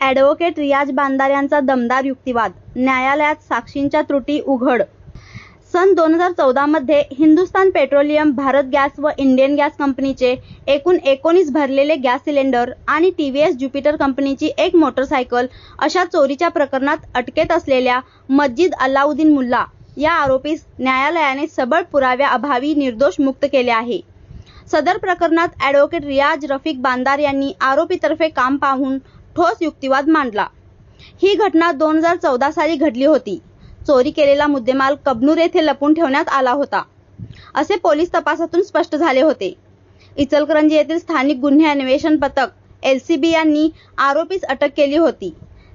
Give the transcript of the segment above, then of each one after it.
Advocate Riyaz बांदार यांचा दमदार युक्तिवाद. न्यायालयात साक्षींच्या त्रुटी उघड. सन दोन हजार चौदामध्ये हिंदुस्तान पेट्रोलियम भारत गॅस व इंडियन गॅस कंपनीचे एकूण एकोणीस भरलेले गॅस सिलेंडर आणि टी व्ही एस ज्युपिटर कंपनीची एक मोटरसायकल अशा चोरीच्या प्रकरणात अटकेत असलेल्या मस्जिद अलाउद्दीन मुल्ला या आरोपीस न्यायालयाने सबळ पुराव्याअभावी निर्दोष मुक्त केले आहे. सदर प्रकरणात ॲडव्होकेट रियाज रफिक बांदार यांनी आरोपीतर्फे काम पाहून ठोस युक्तिवाद मांडला. ही घटना दोन हजार चौदा साली घडली होती. चोरी केलेला मुद्देमाल कबनूर येथे लपून ठेवण्यात आला होता असे पोलीस तपासातून स्पष्ट झाले होते. इचलकरंजी येथील स्थानिक गुन्हे अन्वेषण पथक एल सी बी यांनी आरोपीस अटक केली होती.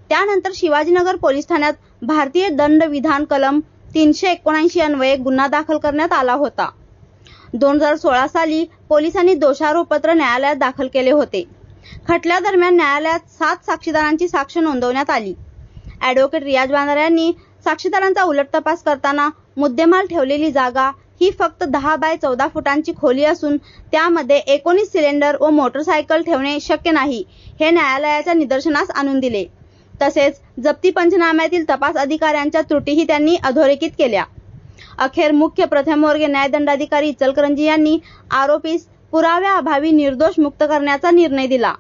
त्यानंतर शिवाजीनगर पोलीस ठाण्यात भारतीय दंड विधान कलम तीनशे एकोणऐंशी अन्वये गुन्हा दाखल करण्यात आला होता. दोन हजार सोळा साली पोलिसांनी दोषारोपपत्र न्यायालयात दाखल केले होते. खटल्यादरम्यान न्यायालयात सात साक्षीदारांची साक्ष नोंदवण्यात आली. ॲडव्होकेट रियाज बांदार यांनी साक्षीदारांचा उलट तपास करताना मुद्देमाल ठेवलेली जागा ही फक्त दहा बाय चौदा फुटांची खोली असून त्यामध्ये एकोणीस सिलेंडर व मोटरसायकल ठेवणे शक्य नाही हे न्यायालयाच्या निदर्शनास आणून दिले. तसेच जप्ती पंचनाम्यातील तपास अधिकाऱ्यांच्या त्रुटीही त्यांनी अधोरेखित केल्या. अखेर मुख्य प्रथमवर्गीय न्यायदंडाधिकारी इचलकरंजी यांनी आरोपीस पुराव्याअभावी निर्दोष मुक्त करण्याचा निर्णय दिला.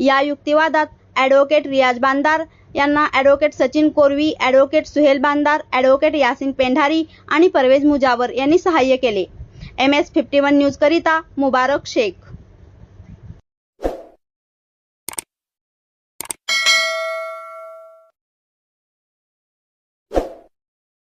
या युक्तिवादात ॲडव्होकेट रियाज बांदार यांना advocate Sachin Korvi advocate Suhel Bandar advocate Yasin Pendhari आणि परवेज मुजावर यांनी सहाय्य केले. एम एस फिफ्टी वन न्यूजकरिता मुबारक शेख.